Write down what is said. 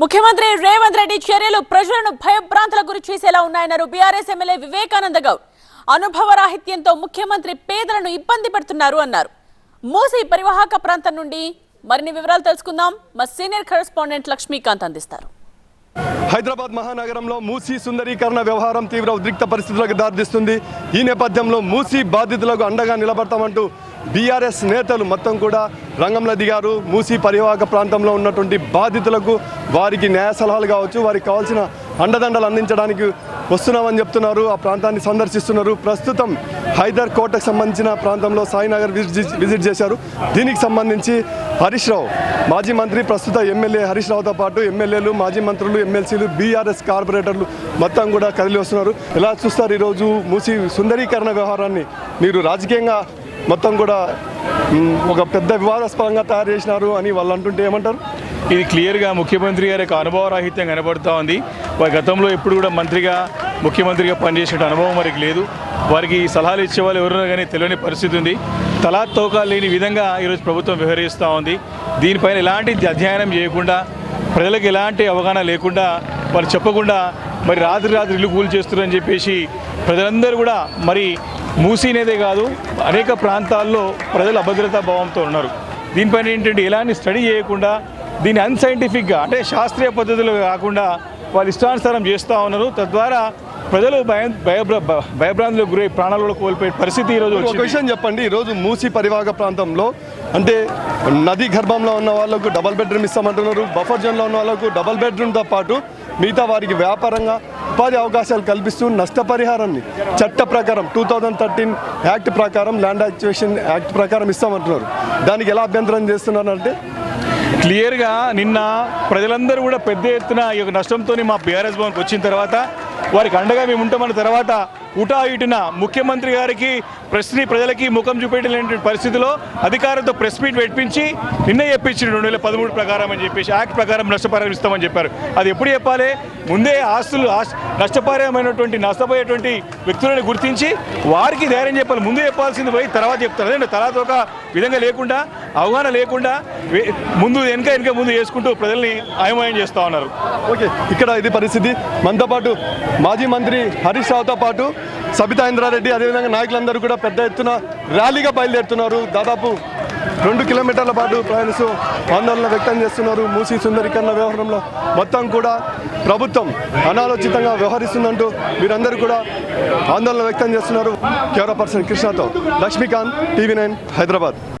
ముఖ్యమంత్రి రేవంత్ రెడ్డి చర్యలు ప్రజలను భయభ్రాంతులకు గురి చేసేలా ఉన్నాయన్నారు బీఆర్ఎస్ ఎమ్మెల్యే వివేకానంద గౌడ్. అనుభవ రాహిత్యంతో ముఖ్యమంత్రి పేదలను ఇబ్బంది పెడుతున్నారు అన్నారు. మూసీ పరివాహక ప్రాంతం నుండి మరిన్ని వివరాలు తెలుసుకుందాం. మా సీనియర్ కరెస్పాండెంట్ లక్ష్మీకాంత్ అందిస్తారు. హైదరాబాద్ మహానగరంలో మూసీ సుందరీకరణ వ్యవహారం తీవ్ర ఉద్రిక్త పరిస్థితులకు దారితీస్తుంది. ఈ నేపథ్యంలో మూసీ బాధితులకు అండగా నిలబడతామంటూ బీఆర్ఎస్ నేతలు మొత్తం కూడా రంగంలో దిగారు. మూసీ పరివాహక ప్రాంతంలో ఉన్నటువంటి బాధితులకు వారికి న్యాయ సలహాలు కావచ్చు వారికి కావాల్సిన అండదండలు అందించడానికి వస్తున్నామని చెప్తున్నారు. ఆ ప్రాంతాన్ని సందర్శిస్తున్నారు. ప్రస్తుతం హైదర్ కోటకు సంబంధించిన ప్రాంతంలో సాయినగర్ విజిట్ విజిట్ చేశారు. దీనికి సంబంధించి హరీష్ రావు మాజీ మంత్రి ప్రస్తుత ఎమ్మెల్యే హరీష్ రావుతో పాటు ఎమ్మెల్యేలు మాజీ మంత్రులు ఎమ్మెల్సీలు బీఆర్ఎస్ కార్పొరేటర్లు మొత్తం కూడా కదిలి వస్తున్నారు. ఎలా చూస్తారు ఈరోజు మూసి సుందరీకరణ వ్యవహారాన్ని? మీరు రాజకీయంగా మొత్తం కూడా ఒక పెద్ద వివాదాస్పదంగా తయారు చేసినారు అని వాళ్ళు అంటుంటే ఏమంటారు? ఇది క్లియర్గా ముఖ్యమంత్రి గారి యొక్క అనుభవరాహిత్యం కనబడుతూ ఉంది. వారి గతంలో ఎప్పుడు కూడా మంత్రిగా ముఖ్యమంత్రిగా పనిచేసే అనుభవం వారికి లేదు. వారికి సలహాలు ఇచ్చే వాళ్ళు ఎవరున్నా కానీ తెలియని పరిస్థితి ఉంది. తలా తోకా లేని విధంగా ఈరోజు ప్రభుత్వం వ్యవహరిస్తూ ఉంది. దీనిపైన ఎలాంటి అధ్యయనం చేయకుండా ప్రజలకు ఎలాంటి అవగాహన లేకుండా వారు చెప్పకుండా మరి రాత్రి రాత్రి ఇల్లు కూల్ చేస్తున్నారని చెప్పేసి ప్రజలందరూ కూడా మరి మూసీనేదే కాదు అనేక ప్రాంతాల్లో ప్రజలు అభద్రతా భావంతో ఉన్నారు. దీనిపైన ఏంటంటే ఎలాంటి స్టడీ చేయకుండా దీన్ని అన్సైంటిఫిక్గా అంటే శాస్త్రీయ పద్ధతులు కాకుండా వాళ్ళు ఇష్టానుసారం చేస్తూ ఉన్నారు. తద్వారా ప్రజలు భయం భయభ్ర భయభ్రాంతులకు గురై ప్రాణాలు కూడా కోల్పోయే పరిస్థితి ఈరోజు ఒక విషయం చెప్పండి. ఈరోజు మూసి పరివాహక ప్రాంతంలో అంటే నది గర్భంలో ఉన్న వాళ్ళకు డబల్ బెడ్రూమ్ ఇస్తామంటున్నారు. బఫర్ జోన్లో ఉన్న వాళ్ళకు డబల్ బెడ్రూమ్తో పాటు మిగతా వారికి వ్యాపారంగా ఉపాధి అవకాశాలు కల్పిస్తూ నష్టపరిహారాన్ని చట్ట ప్రకారం టూ థౌజండ్ థర్టీన్ యాక్ట్ ప్రకారం ల్యాండ్ యాక్చువేషన్ యాక్ట్ ప్రకారం ఇస్తామంటున్నారు. దానికి ఎలా అభ్యంతరం చేస్తున్నారంటే? క్లియర్గా నిన్న ప్రజలందరూ కూడా పెద్ద ఎత్తున ఈ యొక్క నష్టంతో మా బీఆర్ఎస్ భవన్కి వచ్చిన తర్వాత వారికి అండగా మేము ఉంటామన్న తర్వాత ఉటా ఇటున ముఖ్యమంత్రి గారికి ప్రశ్ని ప్రజలకి ముఖం చూపెట్టలేని పరిస్థితిలో అధికారులతో ప్రెస్ మీట్ పెట్టించి నిన్న చెప్పించింది రెండు వేల పదమూడు ప్రకారం అని చెప్పేసి యాక్ట్ ప్రకారం నష్టపరిహారం ఇస్తామని చెప్పారు. అది ఎప్పుడు చెప్పాలి? ముందే ఆస్తులు ఆస్- నష్టపరిహారమైనటువంటి నష్టపోయేటువంటి వ్యక్తులను గుర్తించి వారికి ధైర్యం చెప్పాలి. ముందు చెప్పాల్సింది పోయి తర్వాత చెప్తారు. అదే తర్వాత ఒక విధంగా లేకుండా అవగాహన లేకుండా ముందు వెనక వెనక ముందు చేసుకుంటూ ప్రజల్ని అయమయం చేస్తూ ఉన్నారు. ఓకే ఇక్కడ ఇది పరిస్థితి. మనతో పాటు మాజీ మంత్రి హరీష్ రావుతో పాటు సబితా ఇంద్రారెడ్డి అదేవిధంగా నాయకులందరూ కూడా పెద్ద ఎత్తున ర్యాలీగా బయలుదేరుతున్నారు. దాదాపు రెండు కిలోమీటర్ల పాటు ప్రయాణిస్తూ ఆందోళన వ్యక్తం చేస్తున్నారు. మూసీ సుందరీకరణ వ్యవహారంలో మొత్తం కూడా ప్రభుత్వం అనాలోచితంగా వ్యవహరిస్తుందంటూ వీరందరూ కూడా ఆందోళన వ్యక్తం చేస్తున్నారు. కెమెరా పర్సన్ కృష్ణతో లక్ష్మీకాంత్ టీవీ నైన్ హైదరాబాద్.